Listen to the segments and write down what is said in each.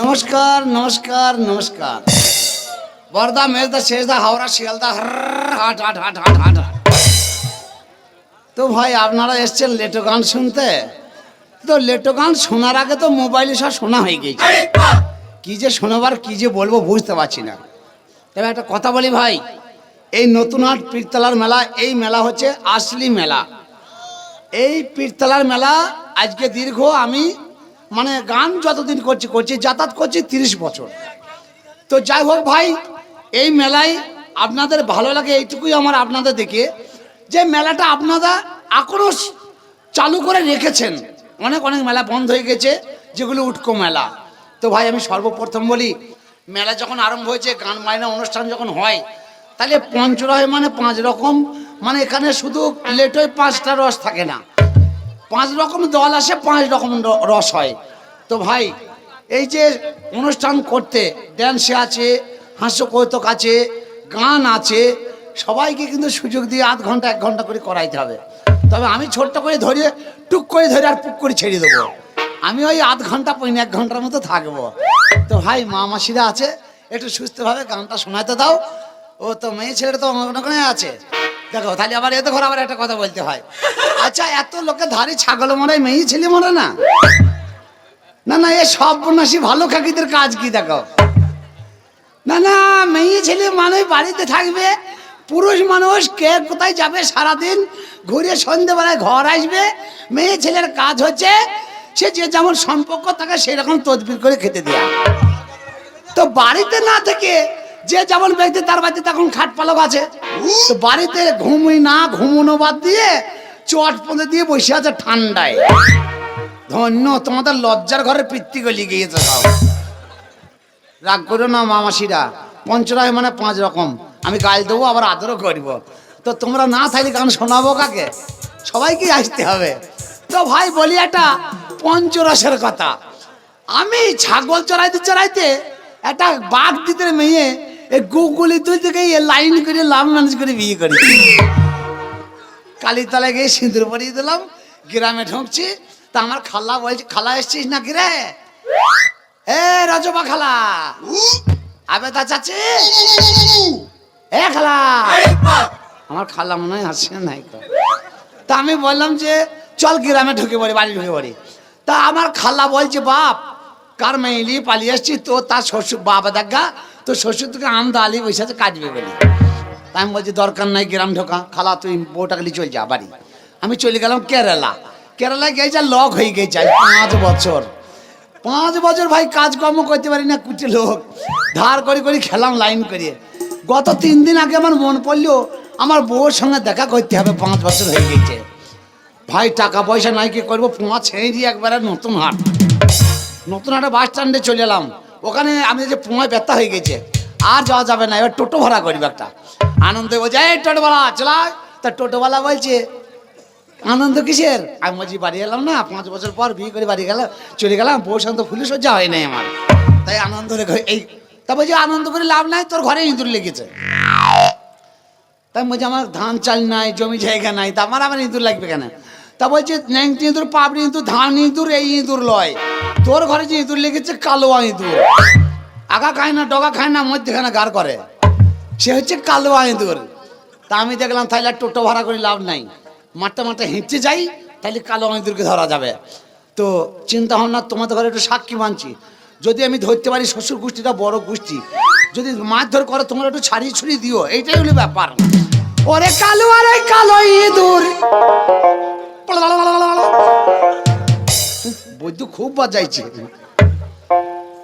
নমস্কার নমস্কার নমস্কার। বর্দা মেজদা, শেষদা, হাওড়া, শিয়ালদা হাট হাট হাট হাট হাট হাট। তো ভাই, আপনারা এসছেন লেটো গান শুনতে? তো লেটো গান শোনার আগে তো মোবাইলে সব শোনা হয়ে গেছে কি যে শোনাবার, কি যে বলব বুঝতে পারছি না। তবে একটা কথা বলি ভাই, এই নতুন হাট পীরতলার মেলা, এই মেলা হচ্ছে আসলি মেলা। এই পীরতলার মেলা আজকে দীর্ঘ, আমি মানে গান যতদিন করছি করছি, যাতায়াত করছি তিরিশ বছর। তো যাই হোক ভাই, এই মেলায় আপনাদের ভালো লাগে এইটুকুই আমার আপনাদের দেখে যে মেলাটা আপনারা স- চালু করে রেখেছেন। অনেক অনেক মেলা বন্ধ হয়ে গেছে, যেগুলো উটকো মেলা। তো ভাই, আমি সর্বপ্রথম বলি, মেলা যখন আরম্ভ হয়েছে গান মাইনা অনুষ্ঠান যখন হয় তাহলে পঞ্চরয় মানে পাঁচ রকম মানে এখানে শুধু লেটোয় পাঁচটা রস থাকে না। পাঁচ রকম দল আসে, পাঁচ রকম রস হয়। তো ভাই, এই যে অনুষ্ঠান করতে ড্যান্সে আছে হাস্য কৌতুক আছে, গান আছে, সবাইকে কিন্তু সুযোগ দিয়ে আধ ঘণ্টা, এক ঘণ্টা করে করাইতে হবে। তবে আমি ছোট্ট করে ধরে, টুক করে ধরে আর পুক করে ছেড়ে দেবো। আমি ওই আধ ঘণ্টা, পৌনে এক ঘণ্টার মতো থাকব। তো ভাই, মা মাসিরা আছে, একটু সুস্থভাবে গানটা শোনাতে দাও। ও তো মেয়ে ছেলেটা তো ওখানে আছে। দেখো, তাহলে আবার এতে ঘরে আবার একটা কথা বলতে হয়। আচ্ছা এত লোকে ধারে ছাগল মরে, মেয়ে ছেলে মরে না? না না, এ সব বনাসী ভালো কাকিদের কাজ কি, দেখো? না না, মেয়ে ছেলে মানুষ বাড়িতে থাকবে, পুরুষ মানুষ কে কোথায় যাবে সারাদিন? ঘুরে সন্ধেবেলায় ঘর আসবে, মেয়ে ছেলের কাজ হচ্ছে, সে যে যেমন সম্পর্ক থাকে, সেরকম তদবির করে খেতে দেয়া। তো বাড়িতে না থেকে যে যেমন ব্যক্তি তার বাড়িতে তখন খাট পালক আছে বাড়িতে ঘুমই না, ঘুমোনো বাদ দিয়ে চট পদে দিয়ে বসে আছে ঠান্ডায়। ধন্য, তোমাদের লজ্জার ঘরে পিত্তি গলি গিয়েছে রাগ করো না মামাসিরা, পঞ্চরায় মানে পাঁচ রকম। আমি গাল দেবো, আবার আদরও করব। তো তোমরা না থাকলে গান শোনাবো কাকে? সবাইকে আসতে হবে। তো ভাই, বলি একটা পঞ্চরসের কথা। আমি ছাগল চড়াইতে চড়াইতে একটা বাঘ দিতে মেয়ে এই গুগুলি তুই থেকে লাইন করে লাভ ম্যানেজ করে বিয়ে করি। কালীতলায় গিয়ে সিঁদুর পরিয়ে দিলাম, গ্রামে ঢুকছি, তা আমার খালা বলছে, খালা এসছিস না কি রে? এ রাজবা খালা। আবে তা চাচি। এ খালা। আমার খালা মনে হয় আসছে নাই তো। আমি বললাম যে, চল গ্রামে ঢুকে পড়ি, বাড়ি ঢুকে পড়ি। তা আমার খালা বলছে, বাপ, কার মেয়েলি পালিয়ে এসছি তো তার শ্বশুর বাবা দেখা তো শ্বশুর থেকে আমদা আলি বসে আছে কাটবে বলে। তা আমি বলছি, দরকার নাই গ্রাম ঢোকা, খালা, তুই বউটাকে নিয়ে চল যা, বাড়ি। আমি চলে গেলাম কেরালা। কেরালা গেছে লক হয়ে গেছে পাঁচ বছর। পাঁচ বছর ভাই কাজকর্ম করতে পারি না কুচে লোক। ধার করে করে খেলাম লাইন করিয়ে গত তিন দিন আগে আমার মন পড়ল, আমার বউর সঙ্গে দেখা করতে হবে, পাঁচ বছর হয়ে গেছে। ভাই, টাকা পয়সা নাই, কি করব? পোঁয়া ছেড়ে দিয়ে একবারে নতুন হাট। নতুন হাটে বাস স্ট্যান্ডে চলে এলাম। ওখানে আমি যে পোঁয়ায় ব্যথা হয়ে গেছে, আর যাওয়া যাবে না, এবার টোটো ভাড়া করব একটা। আনন্দে বলছে, এই টোটোওয়ালা চলা তা টোটোওয়ালা বলছে, আনন্দ কিসের? আমি বলছি, বাড়ি এলাম না, পাঁচ বছর পর বিয়ে করে বাড়ি গেলাম, চলে গেলাম, বউ সন্ত ফুলে সজ্জা হয় নাই আমার। তাই আনন্দ এই, তা বলছি, আনন্দ করে লাভ নাই, তোর ঘরে ইঁদুর লেগেছে। তাই বলছি, আমার ধান চাল নাই, জমি জায়গা নাই, তা আমার আমার ইঁদুর লাগবে কেন? তা বলছে, ন্যাংটি ইঁদুর পাবড়ি ইঁদুর, ধান ইঁদুর, এই ইঁদুর লয়। তোর ঘরে যে ইঁদুর লেগেছে, কালোয়া ইঁদুর। আগা খায় না, ডগা খায় না, মধ্যেখানে গার করে। সে হচ্ছে কালোয়া ইঁদুর। তা আমি দেখলাম তাহলে টোটো ভাড়া করে লাভ নাই। মাঠটা মাঠে হেঁটে যাই তাহলে কালো ইঁদুরকে ধরা যাবে। তো চিন্তা ভাবনা, তোমাদের ঘরে একটু সাক্ষী মানছি। যদি আমি ধরতে পারি, শ্বশুর গোষ্ঠীটা বড় গোষ্ঠী, যদি মারধর করে, তোমরা একটু ছাড়িয়ে ছড়িয়ে দিও। এইটাই হলো ব্যাপার। ওরে কালো আর কালো ইঁদুর। খুব বাজাইছে।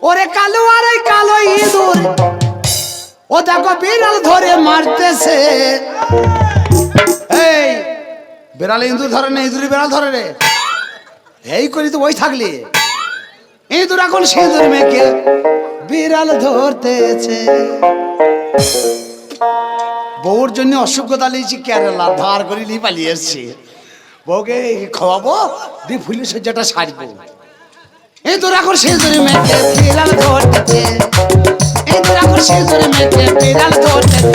ওরে কালো আর কালো ইঁদুর, ও দেখো বিড়াল ধরে মারতেছে। এই, বেড়াল ইঁদুর ধরে না ইঁদুরি বিড়াল ধরে রে এই করি তো ওই থাকলি। ইঁদুর এখন সিঁদুর মেখে বিড়াল ধরতেছে। বউর জন্য অসুখতা লিয়েছি, কেরালা ধার করে নিয়ে পালিয়ে এসছি বউকে খাওয়াবো দিয়ে ফুলি সজ্জাটা সারবো। ইঁদুর এখন সিঁদুর মেখে বিড়াল ধরতেছে ইঁদুর এখন সিঁদুর মেখে বিড়াল ধরতেছে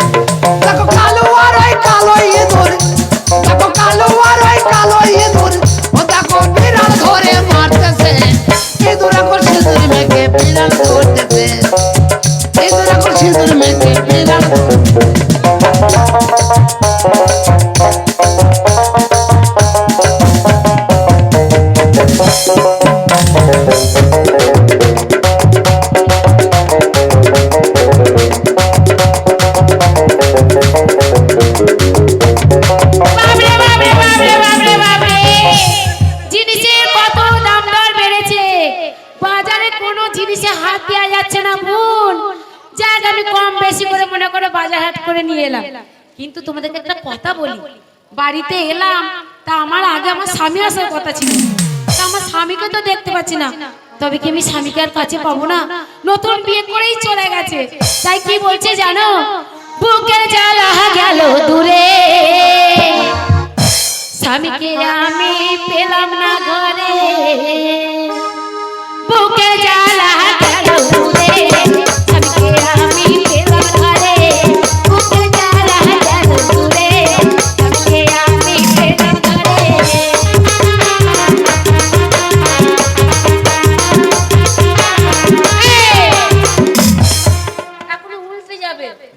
দেখো বেশি করে মনে করে বাজার হাট করে নিয়ে এলাম। কিন্তু তোমাদেরকে একটা কথা বলি, বাড়িতে এলাম, তা আমার আগে আমার স্বামী আসার কথা ছিল। তা আমার স্বামীকে তো দেখতে পাচ্ছি না। তবে কি আমি স্বামীকে আর কাছে পাবো না? নতুন বিয়ে করেই চলে গেছে। তাই কি বলছে জানো? বুকে জ্বালা গেল দূরে। স্বামীকে আমি পেলাম না ঘরে। বুকে জ্বালা গেল দূরে। স্বামীকে আমি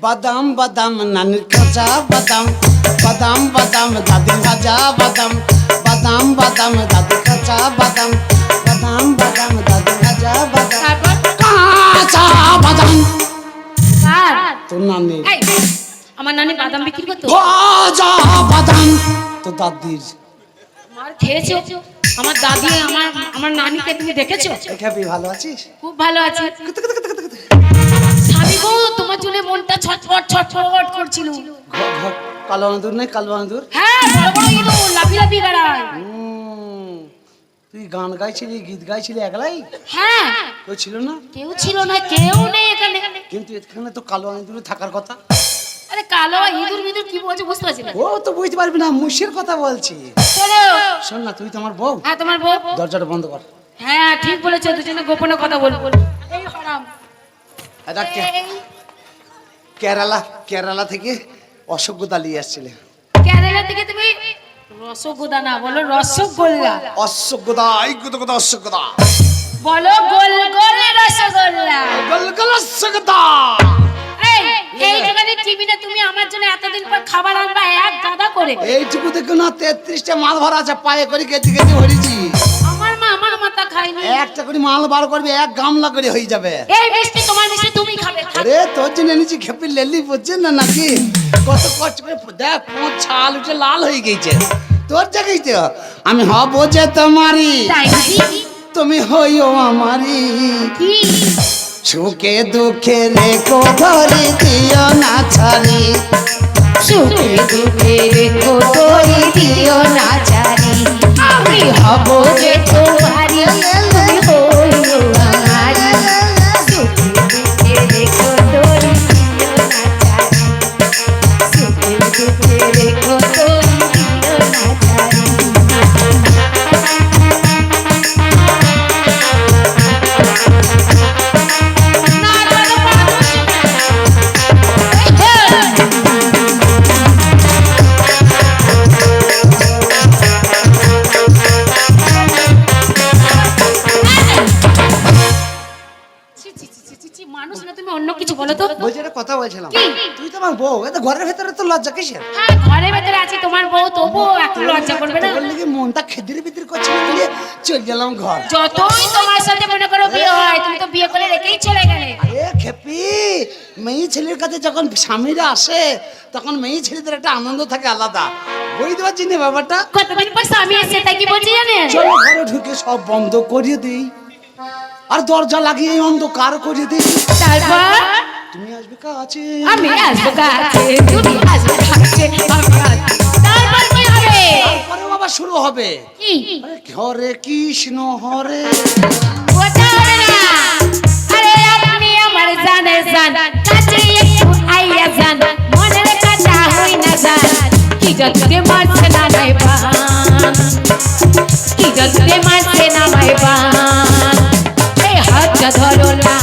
বাদাম বাদাম নানির কাঁচা বাদাম। বাদাম বাদাম দাদির ভাজা বাদাম। বাদাম বাদাম দাদির কাঁচা বাদাম। বাদাম বাদাম দাদির ভাজা বাদাম। কাঁচা বাদাম। তোর নানি। আমার নানি বাদাম বিক্রি করতো? ভাজা বাদাম। তো দাদির। মার খেয়েছো? আমার দাদি আমার আমার নানিকে তুমি দেখেছ? খেপি ভালো আছিস? খুব ভালো আছে। গো তোমার মনটা ছটফট ছটফট করছিল। কালো আঁদুর নেই কালো আঁদুর হ্যাঁ বড় বড় ইঁদুর লাফি লাফি বেড়ায়। তুই গান গাইছিলি গীত গাইছিলি একলাই? হ্যাঁ। কেউ ছিল না? কেউ ছিল না কেউ নেই এখানে। কিন্তু এখানে তো কালো আঁদুরে থাকার কথা। আরে কালো ইঁদুর মিঁদুর কি বলছে বুঝতে পারছি না। ও তো বুঝতে পারবি না মুশের কথা বলছি। চলো শোন না তুই তো আমার বউ। হ্যাঁ তোমার বউ। দরজাটা বন্ধ কর। হ্যাঁ ঠিক বলেছ দুজনে গোপনে কথা বলব। এই হারাম এটা কেরালা কেরালা থেকে অসভ্যতা নিয়ে আসছিলে। কেরালা থেকে তুমি রসগোদা না বলো রসগোল্লা। অসভ্যতা এই কথা কথা অসভ্যতা বলো গোল গোল রসগোল্লা এই টিভিটা তুমি আমার জন্য এতদিন পর খাবার আনবা এক গাদা করে। এইটুকু দেখো না তেত্রিশটা মাল ভরা আছে পায়ে করে কেজি কেজি ভরেছি। খায়নি একটা করে মাল বার করবে এক গামলা করে হয়ে যাবে। এই মিষ্টি তোমার মিষ্টি তুমি খাবে। আরে তোর জন্য এনেছি খেপি লেলি বুঝছেন না নাকি? কত কষ্ট করে দেখ ছাল উঠে লাল হয়ে গেছে। তোর জায়গায় তো? আমি হব যে তোমারই। তুমি হইও আমারই। সুখে দুঃখে রেখো ধরে দিও না ছাড়ি। সুখে দুঃখে রেখো দিও না জানি আমি হব যে তোমারি তুমি হইও আমারি সুখে রেখো তোরি সুখে রেখো লজ্জা কিসের? হ্যাঁ ঘরের ভেতরে আছি তোমার বউ তবুও একটু লজ্জা করবে না। বললি কি মনটা খেদির বিদির করছে বলে চলে গেলাম ঘর। যতই তোমার সাথে মনে করো বিয়ে হয় তুমি তো বিয়ে করে রেখেই চলে গেলে। এ খেপি মেয়ে ছেলের কাছে যখন স্বামীরা আসে তখন মেয়ে ছেলেদের একটা আনন্দ থাকে আলাদা। বুঝতে পারছি না ব্যাপারটা? কতদিন পর স্বামী এসে কি বলছি জানেন? চলো ঘরে ঢুকে সব বন্ধ করিয়ে দিই। আর দরজা লাগিয়ে অন্ধকার করিয়ে দিই। তারপর? আসবে কাছে। আমি আসব কাছে তুমি আসবে কাছে তারপর কি হবে? তারপরে বাবা শুরু হবে। কি? আরে কৃষ্ণ হরে। ওটা হবে না আরে আপনি আমার জানে জান কাছে একটু আইয়া জান মনের কথা হই না জান কি যততে মারছে না নাই বান কি যততে মারছে না নাই বান এই হাতটা ধরো না।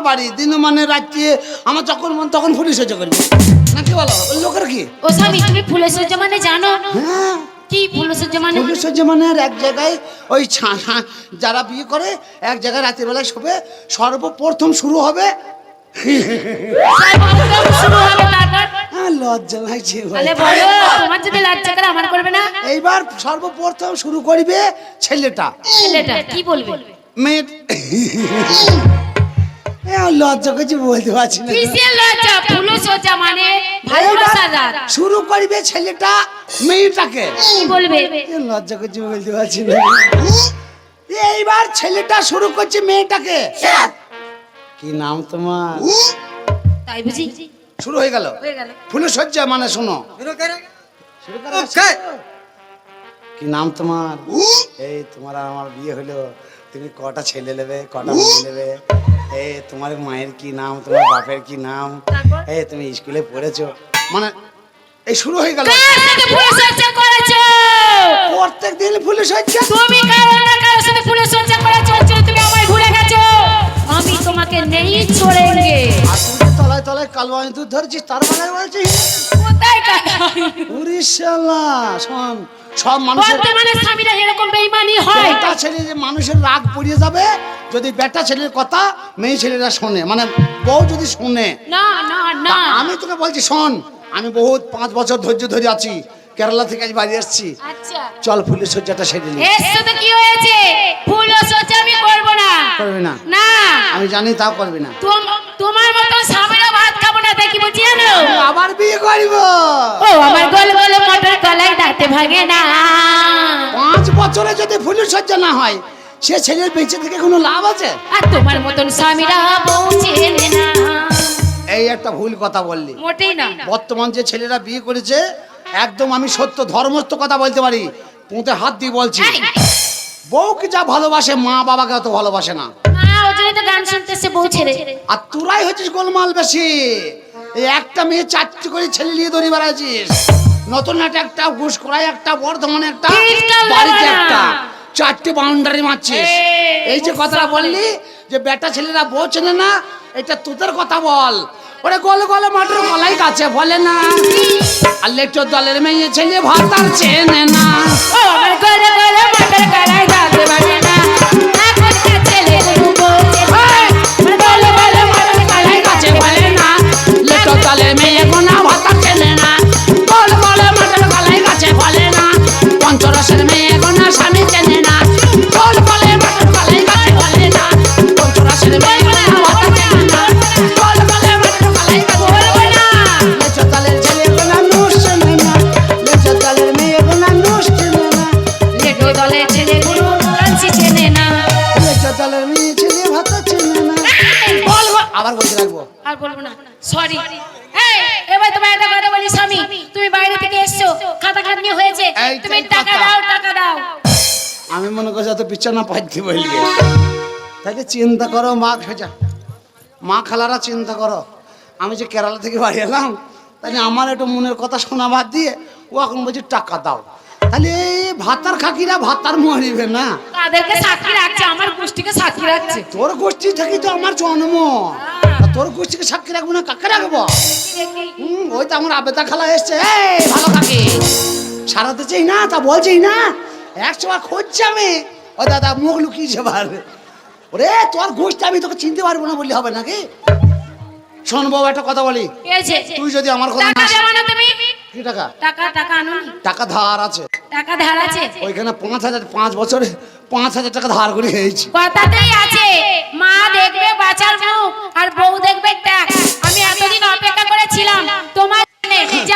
বাড়ি দিন মানে রাত্রে আমার যখন মন তখন ফুলে সহ্য করবি। নাকি বলো? ওই লোকের কি? ও স্বামী তুমি ফুলো সজ্জা মানে জানো? হ্যাঁ। কি মানে? পুলিশের জমানের এক জায়গায় ওই ছা- ছা- যারা বিয়ে করে এক জায়গায় রাতের বেলায় শোবে সর্বপ্রথম শুরু হবে। না? এইবার সর্বপ্রথম শুরু করবে ছেলেটা। ছেলেটা কি বলবে? মেয়ে লজ্জা করছে বলতে পারছি না। কিসের লজ্জা? ফুলসজ্জা মানে শুরু করবে ছেলেটা মেয়েটাকে। কি বলবে? লজ্জা করছে বলতে পারছি না। এইবার ছেলেটা শুরু করছে মেয়েটাকে। কি নাম তোমার? তাই বুঝি? শুরু হয়ে গেল? হয়ে গেল। সজ্জা মানে শোনো। শুরু করে। গেছে? কি নাম তোমার? এই তোমার আমার বিয়ে হলো। তুমি কটা ছেলে নেবে কটা মেয়ে নেবে? তোমার মায়ের কি নাম? তোমার বাপের কি নাম? হ্যাঁ তুমি স্কুলে পড়েছো? মানে এই শুরু হয়ে গেল। প্রত্যেক দিন পুলিশ হচ্ছে তুমি কারও না কারোর সাথে ফুলসজ্জা করেছ? তুমি আমায় ভুলে গেছো? আমি তোমাকে নেই ছোড়েঙ্গে। তলায় তলায় কালো আমি তুই ধরেছিস তার মানে কোথায় উড়িষ্যালা শোন সব মানুষের বর্তমানে স্বামীরা এরকম বেইমানি হয়? বেটা ছেলে যে মানুষের রাগ পড়িয়ে যাবে যদি বেটা ছেলের কথা মেয়ে ছেলেরা শোনে মানে বউ যদি শোনে। না না না। আমি তোকে বলছি শোন আমি বহুত পাঁচ বছর ধৈর্য ধরে আছি কেরালা থেকে আজ বাড়ি এসেছি আচ্ছা। চল ফুলের সজ্জাটা সেরে নি। এসছো তো কি হয়েছে? আমি করব না। করবি না? না। আমি জানি তাও করবি না। তোমার মতো স্বামীরা ভাত খাব না দেখি বলছি জানো আবার বিয়ে করব। ও আমার গোল গোল মটর কলাই দাঁতে ভাঙে না। পাঁচ বছরে যদি সজ্জা না হয় সে ছেলের বেঁচে থেকে কোনো লাভ আছে? আর তোমার মতন স্বামীরা বউ চেনে না। এই একটা ভুল কথা বললি। মোটেই না। বর্তমান যে ছেলেরা বিয়ে করেছে একদম আমি সত্য ধর্মস্থ কথা বলতে পারি। পুঁতে হাত দিয়ে বলছি। বউকে যা ভালোবাসে মা বাবাকে অত ভালোবাসে না। ওই জন্যই তো গান শুনতেছে বউ ছেড়ে। আর তোরাই হচ্ছিস গোলমাল বেশি। এই একটা মেয়ে চারটি করে ছেলে নিয়ে দড়ি বেড়াচ্ছিস নতুন হাটে একটা ঘুষ করাই একটা বর্ধমানে একটা বাড়িতে একটা চারটি বাউন্ডারি মারছিস। এই, যে কথাটা বললি যে বেটা ছেলেরা বউ চেনে না এটা তোদের কথা বল। ওরে গলে গলে মাত্র গলাই কাছে বলে না। আর লেটর দলের মেয়ে ছেলে ভাত আর চেনে না। গোল গোল মটর দাঁতে ভাঙে না। পঞ্চরসের মেয়ে গোনা বিছানা পাইতে বলবি। তাহলে চিন্তা করো মা সোজা। মা খালারা চিন্তা করো আমি যে কেরালা থেকে বাড়ি এলাম তাহলে আমার একটু মনের কথা শোনা বাদ দিয়ে ও এখন বলছি টাকা দাও। তাহলে এই ভাতার খাকিরা ভাতার মরিবে না। তাদেরকে সাক্ষী রাখছে আমার গোষ্ঠীকে সাক্ষী রাখছে। তোর গোষ্ঠী থেকে তো আমার জন্ম। তোর গোষ্ঠীকে সাক্ষী রাখব না কাকে রাখব? হুম ওই তো আমার আবেদা খালা এসছে। এই ভালো কাকি সারাতে চাই না তা বলছি না। একশো বার খুঁজছি আমি ও দাদা মুখ লুকিয়েছে বার ওরে তোর গোষ্ঠী আমি তোকে চিনতে পারব না বললে হবে নাকি? শোন বাবু একটা কথা বলি। তুই যদি আমার কথা না দেবো না তুমি? কি টাকা? টাকা টাকা আনো টাকা ধার আছে। টাকা ধার আছে? ওইখানে পাঁচ হাজার পাঁচ বছরে পাঁচ হাজার টাকা ধার করে কথাতেই আছে। মা দেখবে বাঁচার মুখ আর বউ দেখবে আমি এতদিন অপেক্ষা করেছিলাম। তোমার যে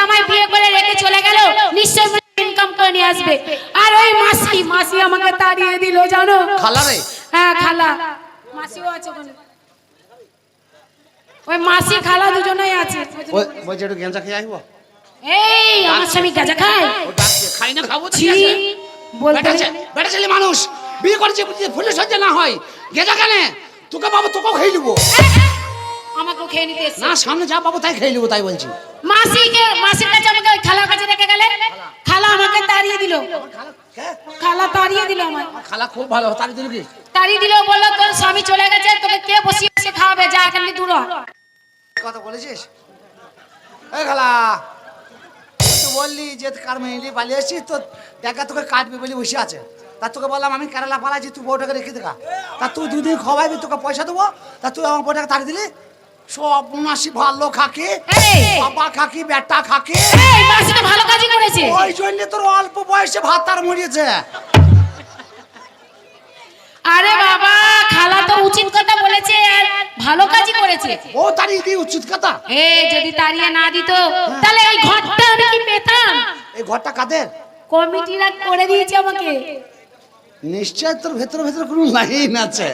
মাসি আমাকে তাড়িয়ে দিল জানো? খালা রে। হ্যাঁ খালা। মাসিও আছে ওখানে। ওই মাসি খালা দুজনেই আছে। ওই বলছে একটু গেঞ্জা খেয়ে আসব? এই আমার স্বামী গাঁজা খায়? ও ডাকছে খাই না খাব ছি ঠিক আছে। বলতে বেটা ছেলে মানুষ বিয়ে করেছে বুঝি ফুলে সজ্জা না হয়। গেজা কেন তোকে বাবু তোকেও খেয়ে নেব। আমাকেও খেয়ে নিতে এসছে। না সামনে যা পাবো তাই খেয়ে নেব তাই বলছি। মাসিকে মাসির কাছে আমাকে ওই খালার কাছে রেখে গেলে? খালা আমাকে তাড়িয়ে দিল। খালা তাড়িয়ে দিল আমায়। খালা খুব ভালো তার দিল কি? তাড়িয়ে দিল বলল তোর স্বামী চলে গেছে তোকে কে বসিয়ে বসিয়ে খাওয়াবে? যা এখান দূর কথা বলেছিস? এই খালা তুই বললি যে কার মেয়েলি পালিয়ে এসেছিস তো দেখা তোকে কাটবি বলে বসে আছে। তা তোকে বললাম আমি কেরালা পালাচ্ছি তুই বউটাকে রেখে দেখা তা তুই দুদিন খাওয়াবি তোকে পয়সা দেবো তা তুই আমার বউটাকে তাড়িয়ে দিলি সব উনাশি ভালো খাকি! বাবা খাকি বেটা খাকি। ভালো কাজই করেছে। ওই জন্য তোর অল্প বয়সে মরিয়েছে। আরে বাবা খালা তো উচিত কথা বলেছে আর ভালো কাজই করেছে। ও তাড়িয়ে উচিত কথা। এই যদি তাড়িয়ে না দিত তাহলে এই ঘরটা আমি কি পেতাম? এই ঘরটা কাদের? কমিটিরা করে দিয়েছে আমাকে। নিশ্চয় তোর ভেতর ভেতর কোনো লাইন আছে।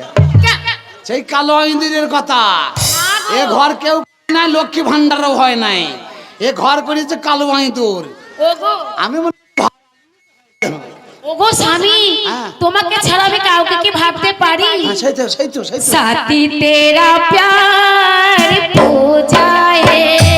সেই কালো ইন্দিরের কথা। এ ঘর কেউ নাই লক্ষ্মী ভান্ডারও হয় নাই। এ ঘর করেছে কালো তোর আমি ওগো স্বামী হ্যাঁ। তোমাকে ছাড়া আমি কাউকে কি ভাবতে পারি? হ্যাঁ, সাথী তেরা প্যার পূজায়ে।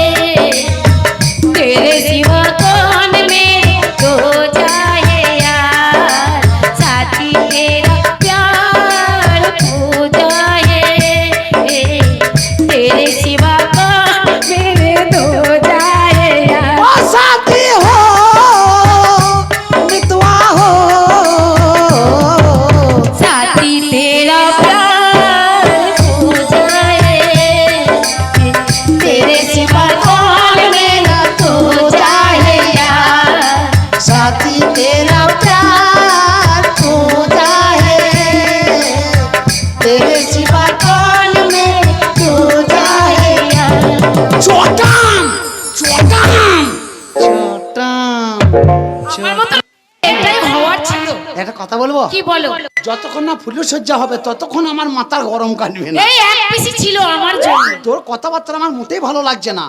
বলব? কি বলো? যতক্ষণ না ফুলু সজ্জা হবে ততক্ষণ আমার মাথার গরম কাটবে না। এই এক পিসি ছিল আমার জন্য। তোর কথাবার্তা আমার মোটেই ভালো লাগছে না।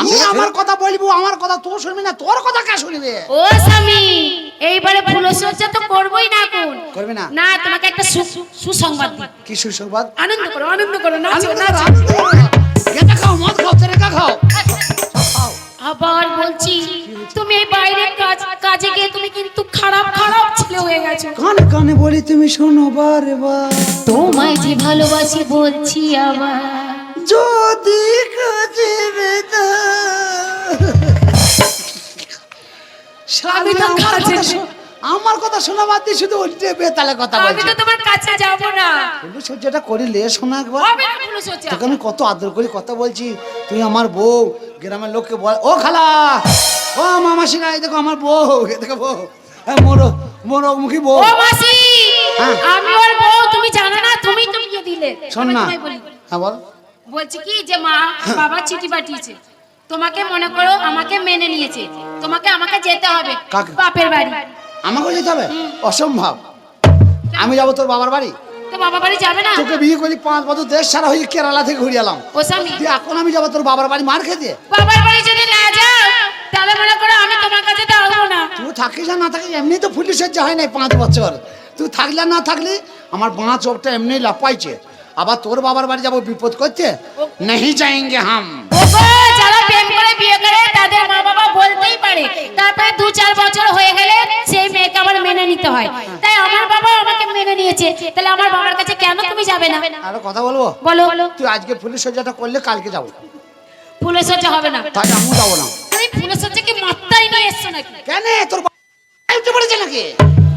আমি আমার কথা বলব আমার কথা তোর শুনবি না তোর কথা কে শুনবে? ও স্বামী এইবারে ফুলসজ্জা তো করবোই না কোন করবি না? না তোমাকে একটা সুসংবাদ দিই। কি সুসংবাদ? আনন্দ করো আনন্দ করো নাচো আনন্দ করো, নাচো। আনন্দ খাও মদ খাও তেরেকা খাও। আবার বলছি তুমি এই বাইরে কাজ কাজে গিয়ে তুমি কিন্তু খারাপ খারাপ ছেলে হয়ে গেছো। কানে কানে বলি তুমি শোনো বারে বার তোমায় যে ভালোবাসি বলছি আবার। যদি কাজে বেদা আমি তো কাজে আমার কথা শোনা বাদ দিয়ে শুধু উল্টে বেতালে কথা আমি বলছি। তো তোমার কাছে যাব না। সজ্জাটা করি লে শোনা একবার। তোকে আমি কত আদর করি কথা বলছি তুই আমার বউ গ্রামের লোককে বল। ও খালা! ও মামাসিরা এই দেখো আমার বউ এ দেখো বউ। হ্যাঁ মোরো মোরো মুখী বউ। ও মাসি হ্যাঁ। আমি ওর বউ তুমি জানো না তুমি তো বিয়ে দিলে। শোন না। হ্যাঁ বল। বলছি কি যে মা বাবা চিঠি পাঠিয়েছে। তোমাকে মনে করো আমাকে মেনে নিয়েছে। তোমাকে আমাকে যেতে হবে? বাপের বাড়ি। আমাকেও যেতে হবে? অসম্ভব। আমি যাব তোর বাবার বাড়ি? তো বাবা বাড়ি যাবে না? তোকে বিয়ে করলি পাঁচ বছর দেশ সারা হয়ে কেরালা থেকে ঘুরে এলাম। ও স্বামী। এখন আমি যাব তোর বাবার বাড়ি মার খেতে? বাবার বাড়ি যদি না যাও তাহলে মনে করো আমি তোমার কাছে তো না। তুই থাকিস না থাকিস এমনি তো হয় নাই পাঁচ বছর। তুই থাকলে না থাকলি আমার বাঁ চোখটা এমনি লাপাইছে আবার তোর বাবার বাড়ি যাব বিপদ করতে? নেই যাएंगे হাম। যারা যাবে না। আরও কথা বলব? বলো। তুই আজকে পুলিশ সজ্জাটা করলে কালকে যাব। ফুলের সজ্জা হবে না। তাই আমিও যাব না। তুমি ফুলের সজ্জা কি মাত্রাই নিয়ে এসছো নাকি? কেন? তোর উঠে পড়েছে নাকি?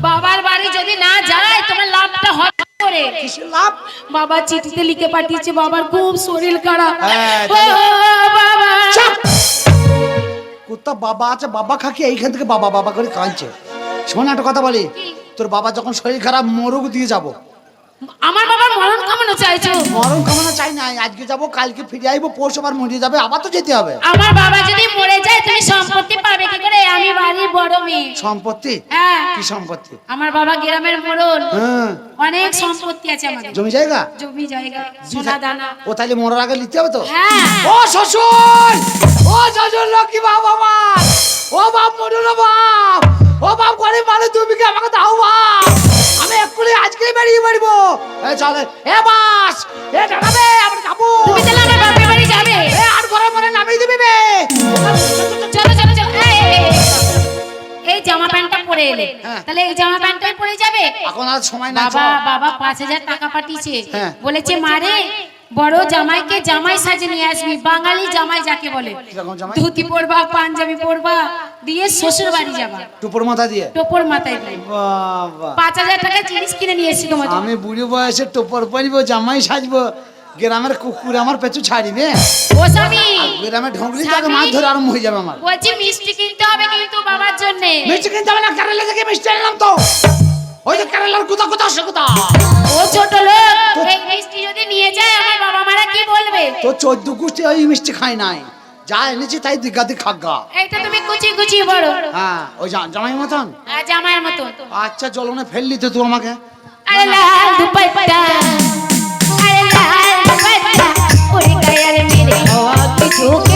বাবার বাড়ি যদি না যায় তোমার লাভটা হবে করে লাভ? বাবা চিঠিতে লিখে পাঠিয়েছে বাবার খুব শরীর খারাপ। হ্যাঁ, ও বাবা। কুত্তা বাবা আছে বাবা খাকি এইখান থেকে বাবা বাবা করে কাঁদছে। শোন একটা কথা বলি। তোর বাবা যখন শরীর খারাপ মরুক দিয়ে যাব। আমার বাবার মরণ কামনা চাইছো? মরণ কামনা চাই না আজকে যাব কালকে ফিরে আইবো পরশু আবার মরে যাবে আবার তো যেতে হবে। আমার বাবা যদি মরে যায় তুমি সম্পত্তি পাবে কি করে? আমি বাড়ির বড় মেয়ে। সম্পত্তি? হ্যাঁ। কি সম্পত্তি? আমার বাবা গ্রামের মোড়ল হ্যাঁ। অনেক সম্পত্তি আছে আমাদের। জমি জায়গা? জমি জায়গা সোনা দানা। ও তাহলে মরার আগে নিতে হবে তো? হ্যাঁ। ও শ্বশুর! ও শ্বশুর লক্ষ্মী বাবা আমার ও বাপ মরু না বাপ! ও বাপ গরিব মানুষ তুমি কি আমাকে দাও বাপ আমি এক্ষুনি আজকেই বেরিয়ে বেরিবো এ চলে। এ বাস। এ দাঁড়াবে আমরা যাব তুমি তাহলে আমার বাপের বাড়ি যাবে। এ আর ঘরে মনে নামিয়ে দিবি বে। চলো চলো চলো। এই, জামা প্যান্টটা পরে এলে। হ্যাঁ। তাহলে এই জামা প্যান্টটাই পরে যাবে? এখন আর সময় নাই বাবা বাবা পাঁচ হাজার টাকা পাঠিয়েছে। হ্যাঁ। বলেছে মারে বড় জামাইকে জামাই সাজে নিয়ে আসবি। বাঙালি জামাই যাকে বলে। ধুতি পরবা পাঞ্জাবি পরবা দিয়ে শ্বশুর বাড়ি যাবা। টুপুর মাথা দিয়ে? টোপর মাথায় দিয়ে। পাঁচ হাজার টাকা জিনিস কিনে নিয়ে এসেছি তোমার আমি বুড়ি বয়সে টোপর পরিব জামাই সাজবো গ্রামের কুকুর আমার পেছু ছাড়িবে? ও স্বামী গ্রামে তাকে মাছ ধরে আরম্ভ হয়ে যাবে আমার। বলছি মিষ্টি কিনতে হবে কিন্তু বাবার জন্য। মিষ্টি কিনতে হবে না কেরালা থেকে মিষ্টি আনলাম তো। ওই যে কেরালার কোথা কোথা সে কোথা ও ছোট লোক এই মিষ্টি যদি নিয়ে যায় আমার বাবা মারা কি বলবে? তো চোদ্দ গোষ্ঠী ওই মিষ্টি খাই নাই। যা এনেছি তাই দিগাদি খাগা এইটা তুমি কুচি কুচি বড়। হ্যাঁ ওই জামাই মতন? হ্যাঁ জামাইয়ের মতন। আচ্ছা জলনে ফেললি তো তুই আমাকে। আরে লাল দুপাট্টা আরে লাল দুপাট্টা ওরে গায়ার মেরে ও সে